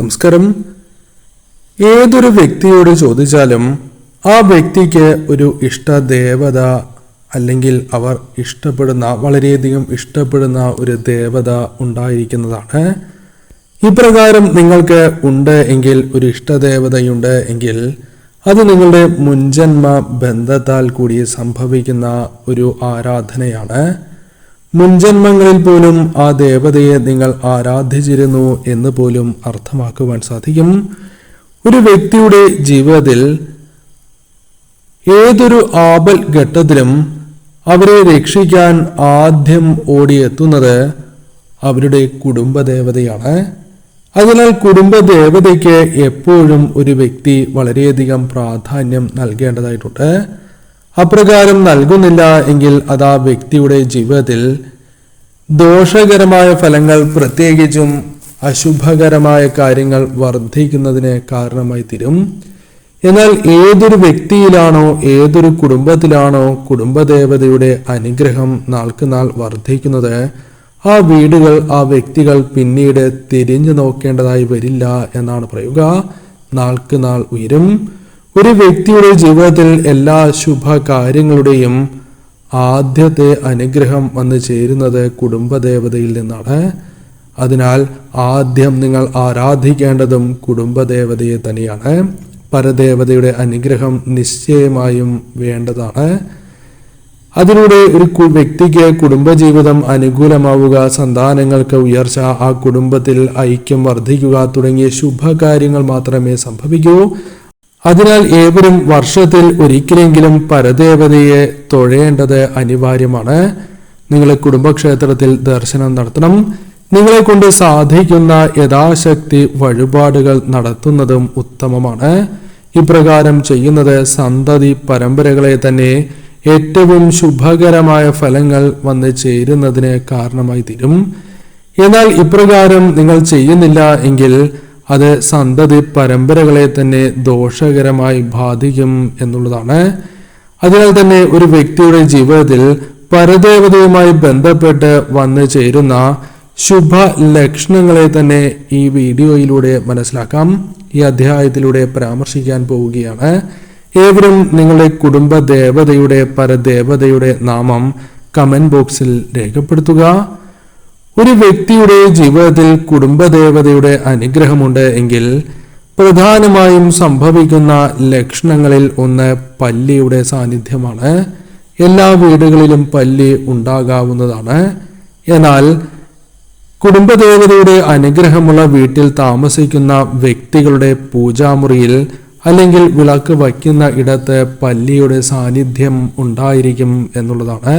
നമസ്കാരം. ഏതൊരു വ്യക്തിയോട് ചോദിച്ചാലും ആ വ്യക്തിക്ക് ഒരു ഇഷ്ടദേവത അല്ലെങ്കിൽ അവർ ഇഷ്ടപ്പെടുന്ന വളരെയധികം ഇഷ്ടപ്പെടുന്ന ഒരു ദേവത ഉണ്ടായിരിക്കുന്നതാണ്. ഇപ്രകാരം നിങ്ങൾക്ക് ഉണ്ട് എങ്കിൽ ഒരു ഇഷ്ടദേവതയുണ്ട് എങ്കിൽ അത് നിങ്ങളുടെ മുൻജന്മ ബന്ധത്താൽ കൂടി സംഭവിക്കുന്ന ഒരു ആരാധനയാണ്. മുൻജന്മങ്ങളിൽ പോലും ആ ദേവതയെ നിങ്ങൾ ആരാധിച്ചിരുന്നു എന്ന് പോലും അർത്ഥമാക്കുവാൻ സാധിക്കും. ഒരു വ്യക്തിയുടെ ജീവിതത്തിൽ ഏതൊരു ആപൽ ഘട്ടത്തിലും അവരെ രക്ഷിക്കാൻ ആദ്യം ഓടിയെത്തുന്നത് അവരുടെ കുടുംബദേവതയാണ്. അതിനാൽ കുടുംബദേവതയ്ക്ക് എപ്പോഴും ഒരു വ്യക്തി വളരെയധികം പ്രാധാന്യം നൽകേണ്ടതായിട്ടുണ്ട്. അപ്രകാരം നൽകുന്നില്ല എങ്കിൽ അത് ആ വ്യക്തിയുടെ ജീവിതത്തിൽ ദോഷകരമായ ഫലങ്ങൾ പ്രത്യേകിച്ചും അശുഭകരമായ കാര്യങ്ങൾ വർദ്ധിക്കുന്നതിന് കാരണമായി തീരും. എന്നാൽ ഏതൊരു വ്യക്തിയിലാണോ ഏതൊരു കുടുംബത്തിലാണോ കുടുംബദേവതയുടെ അനുഗ്രഹം നാൾക്ക് നാൾ വർദ്ധിക്കുന്നത് ആ വീടുകൾ ആ വ്യക്തികൾ പിന്നീട് തിരിഞ്ഞു നോക്കേണ്ടതായി വരില്ല എന്നാണ് പറയുക. നാൾക്ക് നാൾ ഉയരും. ഒരു വ്യക്തിയുടെ ജീവിതത്തിൽ എല്ലാ ശുഭ കാര്യങ്ങളുടെയും ആദ്യത്തെ അനുഗ്രഹം വന്നു ചേരുന്നത് കുടുംബദേവതയിൽ നിന്നാണ്. അതിനാൽ ആദ്യം നിങ്ങൾ ആരാധിക്കേണ്ടതും കുടുംബദേവതയെ തന്നെയാണ്. പരദേവതയുടെ അനുഗ്രഹം നിശ്ചയമായും വേണ്ടതാണ്. അതിലൂടെ ഒരു വ്യക്തിക്ക് കുടുംബജീവിതം അനുകൂലമാവുക സന്താനങ്ങൾക്ക് ഉയർച്ച ആ കുടുംബത്തിൽ ഐക്യം വർദ്ധിക്കുക തുടങ്ങിയ ശുഭകാര്യങ്ങൾ മാത്രമേ സംഭവിക്കൂ. അതിനാൽ ഏവരും വർഷത്തിൽ ഒരിക്കലെങ്കിലും പരദേവതയെ തൊഴേണ്ടത് അനിവാര്യമാണ്. നിങ്ങളെ കുടുംബക്ഷേത്രത്തിൽ ദർശനം നടത്തണം. നിങ്ങളെ കൊണ്ട് സാധിക്കുന്ന യഥാശക്തി വഴിപാടുകൾ നടത്തുന്നതും ഉത്തമമാണ്. ഇപ്രകാരം ചെയ്യുന്നത് സന്തതി പരമ്പരകളെ തന്നെ ഏറ്റവും ശുഭകരമായ ഫലങ്ങൾ വന്ന് ചേരുന്നതിന് കാരണമായി തീരും. എന്നാൽ ഇപ്രകാരം നിങ്ങൾ ചെയ്യുന്നില്ല എങ്കിൽ അത് സന്തതി പരമ്പരകളെ തന്നെ ദോഷകരമായി ബാധിക്കും എന്നുള്ളതാണ്. അതിനാൽ തന്നെ ഒരു വ്യക്തിയുടെ ജീവിതത്തിൽ പരദേവതയുമായി ബന്ധപ്പെട്ട് വന്നു ചേരുന്ന ശുഭ ലക്ഷണങ്ങളെ തന്നെ ഈ വീഡിയോയിലൂടെ മനസ്സിലാക്കാം. ഈ അധ്യായത്തിലൂടെ പരാമർശിക്കാൻ പോവുകയാണ്. ഏവരും നിങ്ങളുടെ കുടുംബ ദേവതയുടെ പരദേവതയുടെ നാമം കമന്റ് ബോക്സിൽ രേഖപ്പെടുത്തുക. ഒരു വ്യക്തിയുടെ ജീവിതത്തിൽ കുടുംബദേവതയുടെ അനുഗ്രഹമുണ്ട് എങ്കിൽ പ്രധാനമായും സംഭവിക്കുന്ന ലക്ഷണങ്ങളിൽ ഒന്ന് പല്ലിയുടെ സാന്നിധ്യമാണ്. എല്ലാ വീടുകളിലും പല്ലി ഉണ്ടാകാവുന്നതാണ്. എന്നാൽ കുടുംബദേവതയുടെ അനുഗ്രഹമുള്ള വീട്ടിൽ താമസിക്കുന്ന വ്യക്തികളുടെ പൂജാമുറിയിൽ അല്ലെങ്കിൽ വിളക്ക് വയ്ക്കുന്ന ഇടത്ത് പല്ലിയുടെ സാന്നിധ്യം ഉണ്ടായിരിക്കും എന്നുള്ളതാണ്.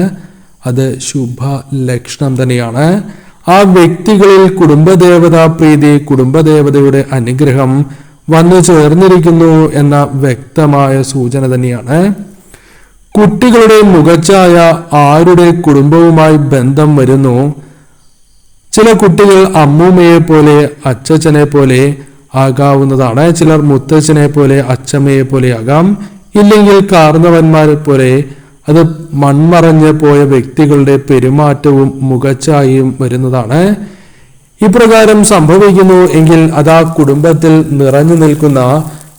അത് ശുഭ ലക്ഷണം തന്നെയാണ് ആ വ്യക്തികളിൽ കുടുംബദേവതാ പ്രീതി കുടുംബദേവതയുടെ അനുഗ്രഹം വന്നു ചേർന്നിരിക്കുന്നു എന്ന വ്യക്തമായ സൂചന തന്നെയാണ്. കുട്ടികളുടെ മുഖച്ചായ ആരുടെ കുടുംബവുമായി ബന്ധം വരുന്നു? ചില കുട്ടികൾ അമ്മൂമ്മയെ പോലെ അച്ചച്ചനെ പോലെ ആകാവുന്നതാണ്. ചിലർ മുത്തച്ഛനെ പോലെ അച്ചമ്മയെ പോലെ ആകാം. ഇല്ലെങ്കിൽ കാർന്നവന്മാരെ പോലെ അത് മൺമറഞ്ഞ് പോയ വ്യക്തികളുടെ പെരുമാറ്റവും മുഖച്ചായും വരുന്നതാണ്. ഇപ്രകാരം സംഭവിക്കുന്നു എങ്കിൽ അത് ആ കുടുംബത്തിൽ നിറഞ്ഞു നിൽക്കുന്ന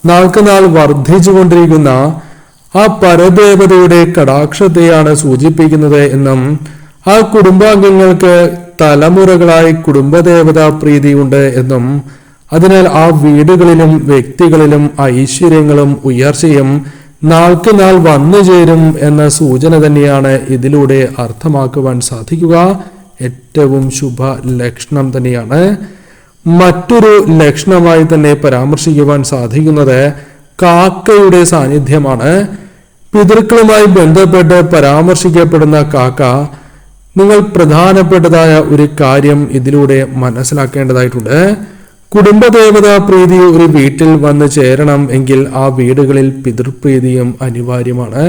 നാൾക്കുനാൾ വർദ്ധിച്ചുകൊണ്ടിരിക്കുന്ന ആ പരദേവതയുടെ കടാക്ഷത്തെയാണ് സൂചിപ്പിക്കുന്നത് എന്നും ആ കുടുംബാംഗങ്ങൾക്ക് തലമുറകളായി കുടുംബദേവതാ പ്രീതിയുണ്ട് എന്നും അതിനാൽ ആ വീടുകളിലും വ്യക്തികളിലും ഐശ്വര്യങ്ങളും ഉയർച്ചയും നാൾക്ക് നാൾ വന്നു ചേരും എന്ന സൂചന തന്നെയാണ് ഇതിലൂടെ അർത്ഥമാക്കുവാൻ സാധിക്കുക. ഏറ്റവും ശുഭ ലക്ഷണം തന്നെയാണ്. മറ്റൊരു ലക്ഷണമായി തന്നെ പരാമർശിക്കുവാൻ സാധിക്കുന്നത് കാക്കയുടെ സാന്നിധ്യമാണ്. പിതൃക്കളുമായി ബന്ധപ്പെട്ട് പരാമർശിക്കപ്പെടുന്ന കാക്ക നിങ്ങൾ പ്രധാനപ്പെട്ടതായ ഒരു കാര്യം ഇതിലൂടെ മനസ്സിലാക്കേണ്ടതായിട്ടുണ്ട്. കുടുംബദേവതാ പ്രീതി ഒരു വീട്ടിൽ വന്ന് ചേരണം എങ്കിൽ ആ വീടുകളിൽ പിതൃപ്രീതിയും അനിവാര്യമാണ്.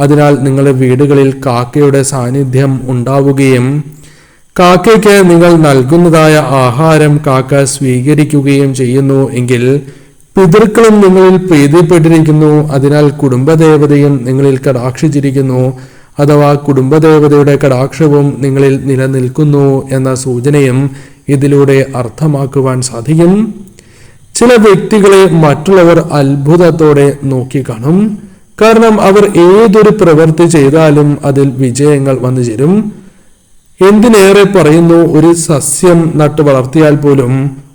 അതിനാൽ നിങ്ങളുടെ വീടുകളിൽ കാക്കയുടെ സാന്നിധ്യം ഉണ്ടാവുകയും കാക്കയ്ക്ക് നിങ്ങൾ നൽകുന്നതായ ആഹാരം കാക്ക സ്വീകരിക്കുകയും ചെയ്യുന്നു എങ്കിൽ പിതൃക്കളും നിങ്ങളിൽ പ്രീതിപ്പെട്ടിരിക്കുന്നു. അതിനാൽ കുടുംബദേവതയും നിങ്ങളിൽ കടാക്ഷിച്ചിരിക്കുന്നു. അഥവാ കുടുംബദേവതയുടെ കടാക്ഷവും നിങ്ങളിൽ നിലനിൽക്കുന്നു എന്ന സൂചനയും ഇതിലൂടെ അർത്ഥമാക്കുവാൻ സാധിക്കും. ചില വ്യക്തികളെ മറ്റുള്ളവർ അത്ഭുതത്തോടെ നോക്കിക്കാണും കാരണം അവർ ഏതൊരു പ്രവൃത്തി ചെയ്താലും അതിൽ വിജയങ്ങൾ വന്നു ചേരും. എന്തിനേറെ പറയുന്നു ഒരു സസ്യം നട്ടു വളർത്തിയാൽ പോലും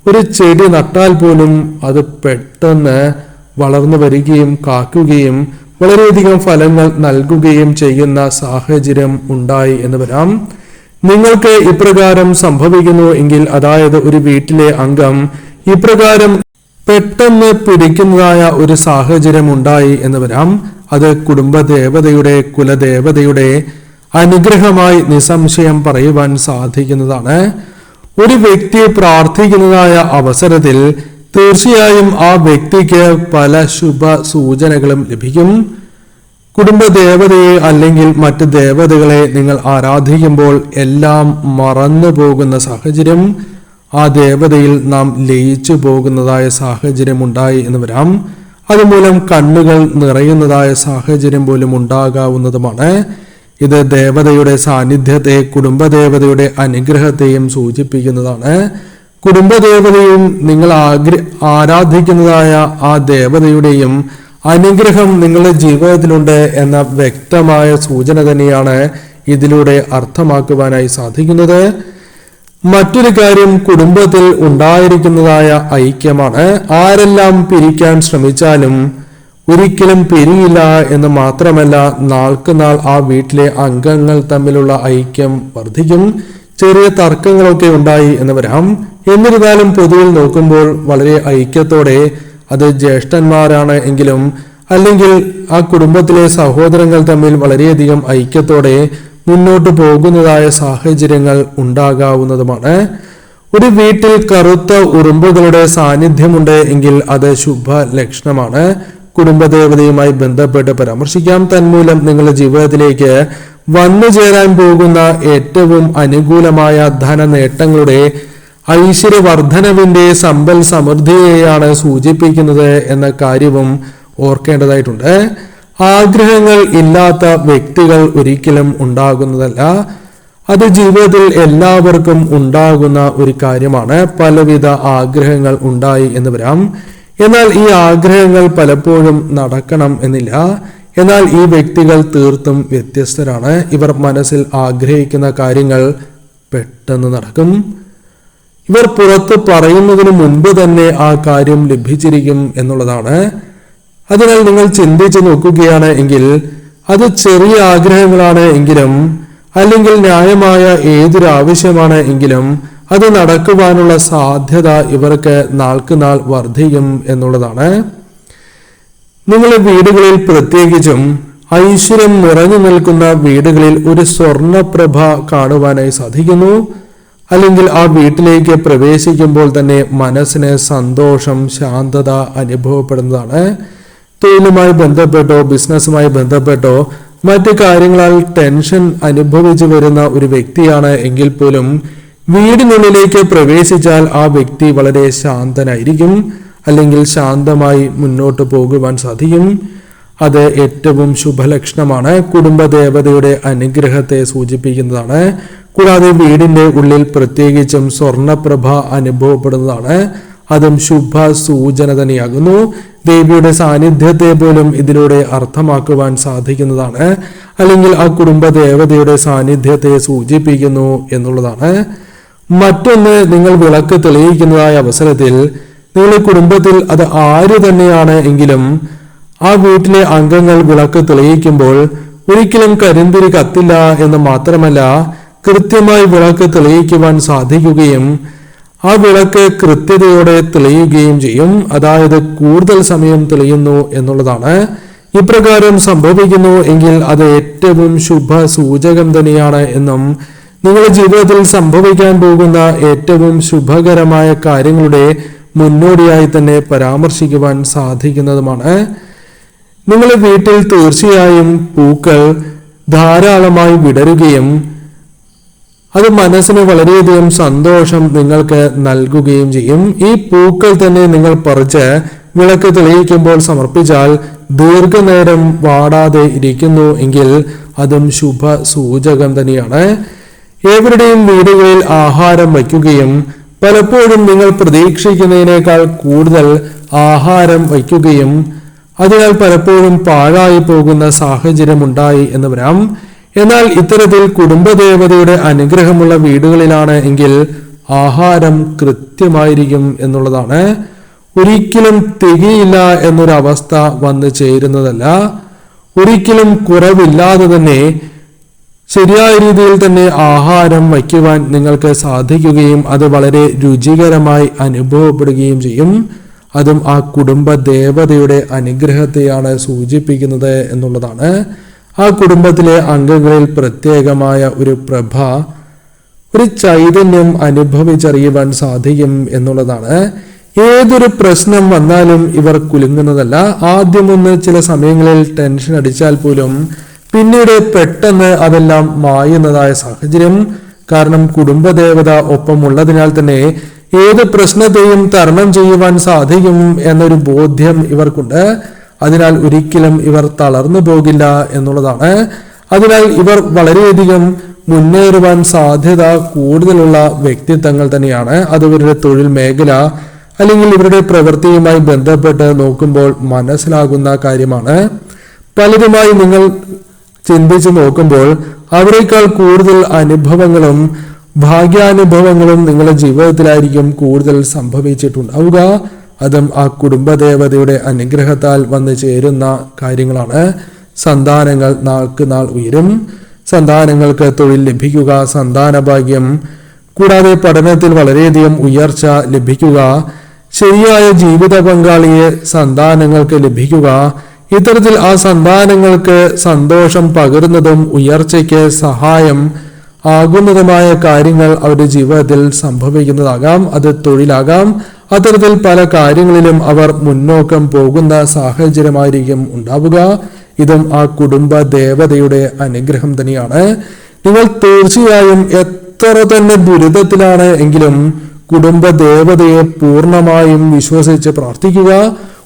ഒരു ചെടി നട്ടാൽ പോലും അത് പെട്ടെന്ന് വളർന്നു വരികയും കാക്കുകയും വളരെയധികം ഫലങ്ങൾ നൽകുകയും ചെയ്യുന്ന സാഹചര്യം ഉണ്ടായി എന്ന് വരാം. നിങ്ങൾക്ക് ഇപ്രകാരം സംഭവിക്കുന്നു എങ്കിൽ അതായത് ഒരു വീട്ടിലെ അംഗം ഇപ്രകാരം പെട്ടെന്ന് പിടിക്കുന്നതായ ഒരു സാഹചര്യം ഉണ്ടായി എന്ന് വരാം. അത് കുടുംബദേവതയുടെ കുലദേവതയുടെ അനുഗ്രഹമായി നിസ്സംശയം പറയുവാൻ സാധിക്കുന്നതാണ്. ഒരു വ്യക്തി പ്രാർത്ഥിക്കുന്നതായ അവസരത്തിൽ തീർച്ചയായും ആ വ്യക്തിക്ക് പല ശുഭ സൂചനകളും ലഭിക്കും. കുടുംബ ദേവതയെ അല്ലെങ്കിൽ മറ്റ് ദേവതകളെ നിങ്ങൾ ആരാധിക്കുമ്പോൾ എല്ലാം മറന്നു പോകുന്ന സാഹചര്യം ആ ദേവതയിൽ നാം ലയിച്ചു പോകുന്നതായ സാഹചര്യം ഉണ്ടായി എന്ന് വരാം. അതുമൂലം കണ്ണുകൾ നിറയുന്നതായ സാഹചര്യം പോലും ഉണ്ടാകാവുന്നതുമാണ്. ഇത് ദേവതയുടെ സാന്നിധ്യത്തെ കുടുംബദേവതയുടെ അനുഗ്രഹത്തെയും സൂചിപ്പിക്കുന്നതാണ്. കുടുംബദേവതയും നിങ്ങൾ ആഗ്ര ആരാധിക്കുന്നതായ ആ ദേവതയുടെയും അനുഗ്രഹം നിങ്ങളുടെ ജീവിതത്തിലുണ്ട് എന്ന വ്യക്തമായ സൂചന തന്നെയാണ് ഇതിലൂടെ അർത്ഥമാക്കുവാനായി സാധിക്കുന്നത്. മറ്റൊരു കാര്യം കുടുംബത്തിൽ ഉണ്ടായിരിക്കുന്നതായ ഐക്യമാണ്. ആരെല്ലാം പിരിക്കാൻ ശ്രമിച്ചാലും ഒരിക്കലും പിരിയില്ല എന്ന് മാത്രമല്ല നാൾക്ക് നാൾ ആ വീട്ടിലെ അംഗങ്ങൾ തമ്മിലുള്ള ഐക്യം വർദ്ധിക്കും. ചെറിയ തർക്കങ്ങളൊക്കെ ഉണ്ടായി എന്ന് വരാം. എന്നിരുന്നാലും പൊതുവിൽ നോക്കുമ്പോൾ വളരെ ഐക്യത്തോടെ അത് ജ്യേഷ്ഠന്മാരാണ് എങ്കിലും അല്ലെങ്കിൽ ആ കുടുംബത്തിലെ സഹോദരങ്ങൾ തമ്മിൽ വളരെയധികം ഐക്യത്തോടെ മുന്നോട്ട് പോകുന്നതായ സാഹചര്യങ്ങൾ ഉണ്ടാകാവുന്നതുമാണ്. ഒരു വീട്ടിൽ കറുത്ത ഉറുമ്പുകളുടെ സാന്നിധ്യമുണ്ട് എങ്കിൽ അത് ശുഭ ലക്ഷണമാണ് കുടുംബദേവതയുമായി ബന്ധപ്പെട്ട് പരാമർശിക്കാം. തന്മൂലം നിങ്ങളുടെ ജീവിതത്തിലേക്ക് വന്നു ചേരാൻ പോകുന്ന ഏറ്റവും അനുകൂലമായ ധന നേട്ടങ്ങളുടെ ഐശ്വര്യവർദ്ധനവിന്റെ സമ്പൽ സമൃദ്ധിയെയാണ് സൂചിപ്പിക്കുന്നത് എന്ന കാര്യവും ഓർക്കേണ്ടതായിട്ടുണ്ട്. ആഗ്രഹങ്ങൾ ഇല്ലാത്ത വ്യക്തികൾ ഒരിക്കലും ഉണ്ടാകുന്നതല്ല. അത് ജീവിതത്തിൽ എല്ലാവർക്കും ഉണ്ടാകുന്ന ഒരു കാര്യമാണ്. പലവിധ ആഗ്രഹങ്ങൾ ഉണ്ടായി എന്ന് വരാം. എന്നാൽ ഈ ആഗ്രഹങ്ങൾ പലപ്പോഴും നടക്കണം എന്നില്ല. എന്നാൽ ഈ വ്യക്തികൾ തീർത്തും വ്യത്യസ്തരാണ്. ഇവർ മനസ്സിൽ ആഗ്രഹിക്കുന്ന കാര്യങ്ങൾ പെട്ടെന്ന് നടക്കും. ഇവർ പുറത്ത് പറയുന്നതിന് മുൻപ് തന്നെ ആ കാര്യം ലഭിച്ചിരിക്കും എന്നുള്ളതാണ്. അതിനാൽ നിങ്ങൾ ചിന്തിച്ച് നോക്കുകയാണ് എങ്കിൽ അത് ചെറിയ ആഗ്രഹങ്ങളാണ് എങ്കിലും അല്ലെങ്കിൽ ന്യായമായ ഏതൊരു ആവശ്യമാണ് എങ്കിലും അത് നടക്കുവാനുള്ള സാധ്യത ഇവർക്ക് നാൾക്ക് നാൾ വർദ്ധിക്കും എന്നുള്ളതാണ്. നിങ്ങളുടെ വീടുകളിൽ പ്രത്യേകിച്ചും ഐശ്വര്യം നിറഞ്ഞു നിൽക്കുന്ന വീടുകളിൽ ഒരു സ്വർണപ്രഭ കാണുവാനായി സാധിക്കുന്നു. അല്ലെങ്കിൽ ആ വീട്ടിലേക്ക് പ്രവേശിക്കുമ്പോൾ തന്നെ മനസ്സിന് സന്തോഷം ശാന്തത അനുഭവപ്പെടുന്നതാണ്. തൊഴിലുമായി ബന്ധപ്പെട്ടോ ബിസിനസ്സുമായി ബന്ധപ്പെട്ടോ മറ്റു കാര്യങ്ങളാൽ ടെൻഷൻ അനുഭവിച്ചു വരുന്ന ഒരു വ്യക്തിയാണ് എങ്കിൽ പോലും വീടിനുള്ളിലേക്ക് പ്രവേശിച്ചാൽ ആ വ്യക്തി വളരെ ശാന്തനായിരിക്കും അല്ലെങ്കിൽ ശാന്തമായി മുന്നോട്ട് പോകുവാൻ സാധിക്കും. അത് ഏറ്റവും ശുഭലക്ഷണമാണ്. കുടുംബദേവതയുടെ അനുഗ്രഹത്തെ സൂചിപ്പിക്കുന്നതാണ്. കൂടാതെ വീടിന്റെ ഉള്ളിൽ പ്രത്യേകിച്ചും സ്വർണപ്രഭ അനുഭവപ്പെടുന്നതാണ്. അതും ശുഭ സൂചന തന്നെയാകുന്നു. ദേവിയുടെ സാന്നിധ്യത്തെ പോലും ഇതിലൂടെ അർത്ഥമാക്കുവാൻ സാധിക്കുന്നതാണ്. അല്ലെങ്കിൽ ആ കുടുംബ ദേവതയുടെ സാന്നിധ്യത്തെ സൂചിപ്പിക്കുന്നു എന്നുള്ളതാണ്. മറ്റൊന്ന് നിങ്ങൾ വിളക്ക് തെളിയിക്കുന്നതായ അവസരത്തിൽ നിങ്ങളുടെ കുടുംബത്തിൽ അത് ആര് തന്നെയാണ് എങ്കിലും ആ വീട്ടിലെ അംഗങ്ങൾ വിളക്ക് തെളിയിക്കുമ്പോൾ ഒരിക്കലും കരിന്തിരി കത്തില്ല എന്ന് മാത്രമല്ല കൃത്യമായി വിളക്ക് തെളിയിക്കുവാൻ സാധിക്കുകയും ആ വിളക്ക് കൃത്യതയോടെ തെളിയുകയും ചെയ്യും. അതായത് കൂടുതൽ സമയം തെളിയുന്നു എന്നുള്ളതാണ്. ഇപ്രകാരം സംഭവിക്കുന്നു എങ്കിൽ അത് ഏറ്റവും ശുഭ സൂചകം തന്നെയാണ് എന്നും നിങ്ങളുടെ ജീവിതത്തിൽ സംഭവിക്കാൻ പോകുന്ന ഏറ്റവും ശുഭകരമായ കാര്യങ്ങളുടെ മുന്നോടിയായി തന്നെ പരാമർശിക്കുവാൻ സാധിക്കുന്നതുമാണ്. നിങ്ങളുടെ വീട്ടിൽ തീർച്ചയായും പൂക്കൾ ധാരാളമായി വിടരുകയും അത് മനസ്സിന് വളരെയധികം സന്തോഷം നിങ്ങൾക്ക് നൽകുകയും ചെയ്യും. ഈ പൂക്കൾ തന്നെ നിങ്ങൾ പറിച്ച് വിളക്ക് തെളിയിക്കുമ്പോൾ സമർപ്പിച്ചാൽ ദീർഘനേരം വാടാതെ ഇരിക്കുന്നു എങ്കിൽ അതും ശുഭ സൂചകം തന്നെയാണ്. ഏവരുടെയും വീടുകളിൽ ആഹാരം വയ്ക്കുകയും പലപ്പോഴും നിങ്ങൾ പ്രതീക്ഷിക്കുന്നതിനേക്കാൾ കൂടുതൽ ആഹാരം വയ്ക്കുകയും അതിനാൽ പലപ്പോഴും പാഴായി പോകുന്ന സാഹചര്യമുണ്ടായി എന്ന് വരാം. എന്നാൽ ഇത്തരത്തിൽ കുടുംബദേവതയുടെ അനുഗ്രഹമുള്ള വീടുകളിലാണ് എങ്കിൽ ആഹാരം കൃത്യമായിരിക്കും എന്നുള്ളതാണ്. ഒരിക്കലും തികയില്ല എന്നൊരവസ്ഥ വന്നു ചേരുന്നതല്ല. ഒരിക്കലും കുറവില്ലാതെ തന്നെ ശരിയായ രീതിയിൽ തന്നെ ആഹാരം വയ്ക്കുവാൻ നിങ്ങൾക്ക് സാധിക്കുകയും അത് വളരെ രുചികരമായി അനുഭവപ്പെടുകയും ചെയ്യും. അതും ആ കുടുംബ ദേവതയുടെ അനുഗ്രഹത്തെയാണ് സൂചിപ്പിക്കുന്നത് എന്നുള്ളതാണ്. ആ കുടുംബത്തിലെ അംഗങ്ങളിൽ പ്രത്യേകമായ ഒരു പ്രഭ ഒരു ചൈതന്യം അനുഭവിച്ചറിയുവാൻ സാധിക്കും എന്നുള്ളതാണ്. ഏതൊരു പ്രശ്നം വന്നാലും ഇവർ കുലുങ്ങുന്നതല്ല. ആദ്യമൊന്ന് ചില സമയങ്ങളിൽ ടെൻഷൻ അടിച്ചാൽ പോലും പിന്നീട് പെട്ടെന്ന് അതെല്ലാം മായുന്നതായ സാഹചര്യം. കാരണം കുടുംബദേവത ഒപ്പമുള്ളതിനാൽ തന്നെ ഏത് പ്രശ്നത്തെയും തരണം ചെയ്യുവാൻ സാധിക്കും എന്നൊരു ബോധ്യം ഇവർക്കുണ്ട്. അതിനാൽ ഒരിക്കലും ഇവർ തളർന്നു പോകില്ല എന്നുള്ളതാണ്. അതിനാൽ ഇവർ വളരെയധികം മുന്നേറുവാൻ സാധ്യത കൂടുതലുള്ള വ്യക്തിത്വങ്ങൾ തന്നെയാണ്. അത് ഇവരുടെ തൊഴിൽ മേഖല അല്ലെങ്കിൽ ഇവരുടെ പ്രവൃത്തിയുമായി ബന്ധപ്പെട്ട് നോക്കുമ്പോൾ മനസ്സിലാകുന്ന കാര്യമാണ്. പലരുമായി നിങ്ങൾ ചിന്തിച്ചു നോക്കുമ്പോൾ അവരെക്കാൾ കൂടുതൽ അനുഭവങ്ങളും ഭാഗ്യാനുഭവങ്ങളും നിങ്ങളുടെ ജീവിതത്തിലായിരിക്കും കൂടുതൽ സംഭവിച്ചിട്ടുണ്ടാവുക. അതും ആ കുടുംബദേവതയുടെ അനുഗ്രഹത്താൽ വന്നു ചേരുന്ന കാര്യങ്ങളാണ്. സന്താനങ്ങൾ നാൾക്ക് നാൾ ഉയരും. സന്താനങ്ങൾക്ക് തൊഴിൽ ലഭിക്കുക സന്താനഭാഗ്യം കൂടാതെ പഠനത്തിൽ വളരെയധികം ഉയർച്ച ലഭിക്കുക. ശരിയായ ജീവിത പങ്കാളിയെ സന്താനങ്ങൾക്ക് ലഭിക്കുക. ഇത്തരത്തിൽ ആ സന്താനങ്ങൾക്ക് സന്തോഷം പകരുന്നതും ഉയർച്ചയ്ക്ക് സഹായം ആകുന്നതുമായ കാര്യങ്ങൾ അവരുടെ ജീവിതത്തിൽ സംഭവിക്കുന്നതാകാം. അത് തൊഴിലാകാം. അത്തരത്തിൽ പല കാര്യങ്ങളിലും അവർ മുന്നോക്കം പോകുന്ന സാഹചര്യമായിരിക്കും ഉണ്ടാവുക. ഇതും ആ കുടുംബ ദേവതയുടെ അനുഗ്രഹം തന്നെയാണ്. നിങ്ങൾ തീർച്ചയായും എത്ര തന്നെ ദുരിതത്തിലാണ് എങ്കിലും കുടുംബ ദേവതയെ പൂർണമായും വിശ്വസിച്ച് പ്രാർത്ഥിക്കുക.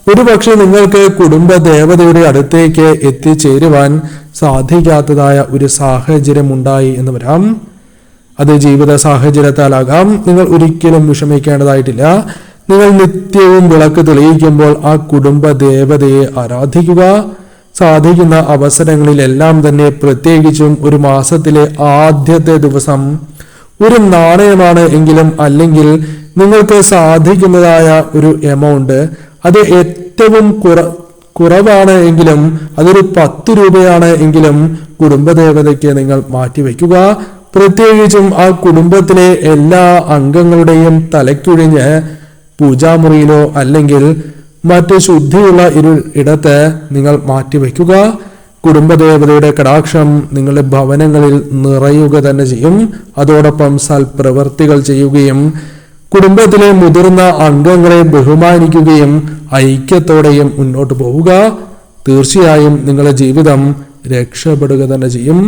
ഒരുപക്ഷെ നിങ്ങൾക്ക് കുടുംബ ദേവതയുടെ അടുത്തേക്ക് എത്തിച്ചേരുവാൻ സാധിക്കാത്തതായ ഒരു സാഹചര്യം ഉണ്ടായി എന്ന് വരാം. അത് ജീവിത സാഹചര്യത്താലാകാം. നിങ്ങൾ ഒരിക്കലും വിഷമിക്കേണ്ടതായിട്ടില്ല. നിങ്ങൾ നിത്യവും വിളക്ക് തെളിയിക്കുമ്പോൾ ആ കുടുംബ ദേവതയെ ആരാധിക്കുക. സാധിക്കുന്ന അവസരങ്ങളിലെല്ലാം തന്നെ പ്രത്യേകിച്ചും ഒരു മാസത്തിലെ ആദ്യത്തെ ദിവസം. ഒരു നാണയമാണ് എങ്കിലും അല്ലെങ്കിൽ നിങ്ങൾക്ക് സാധിക്കുന്നതായ ഒരു എമൗണ്ട് അത് ഏറ്റവും കുറ കുറവാണ് എങ്കിലും അതൊരു പത്ത് രൂപയാണ് എങ്കിലും കുടുംബദേവതയ്ക്ക് നിങ്ങൾ മാറ്റിവെക്കുക. പ്രത്യേകിച്ചും ആ കുടുംബത്തിലെ എല്ലാ അംഗങ്ങളുടെയും തലയ്ക്കുഴിഞ്ഞ് പൂജാമുറിയിലോ അല്ലെങ്കിൽ മറ്റ് ശുദ്ധിയുള്ള ഇരു ഇടത്ത് നിങ്ങൾ മാറ്റിവെക്കുക. കുടുംബദേവതയുടെ കടാക്ഷം നിങ്ങളുടെ ഭവനങ്ങളിൽ നിറയുക തന്നെ ചെയ്യും. അതോടൊപ്പം സൽപ്രവർത്തികൾ ചെയ്യുകയും കുടുംബത്തിലെ മുതിർന്ന അംഗങ്ങളെ ബഹുമാനിക്കുകയും ഐക്യത്തോടെയും മുന്നോട്ട് പോവുക. തീർച്ചയായും നിങ്ങളുടെ ജീവിതം രക്ഷപ്പെടുക തന്നെ ചെയ്യും.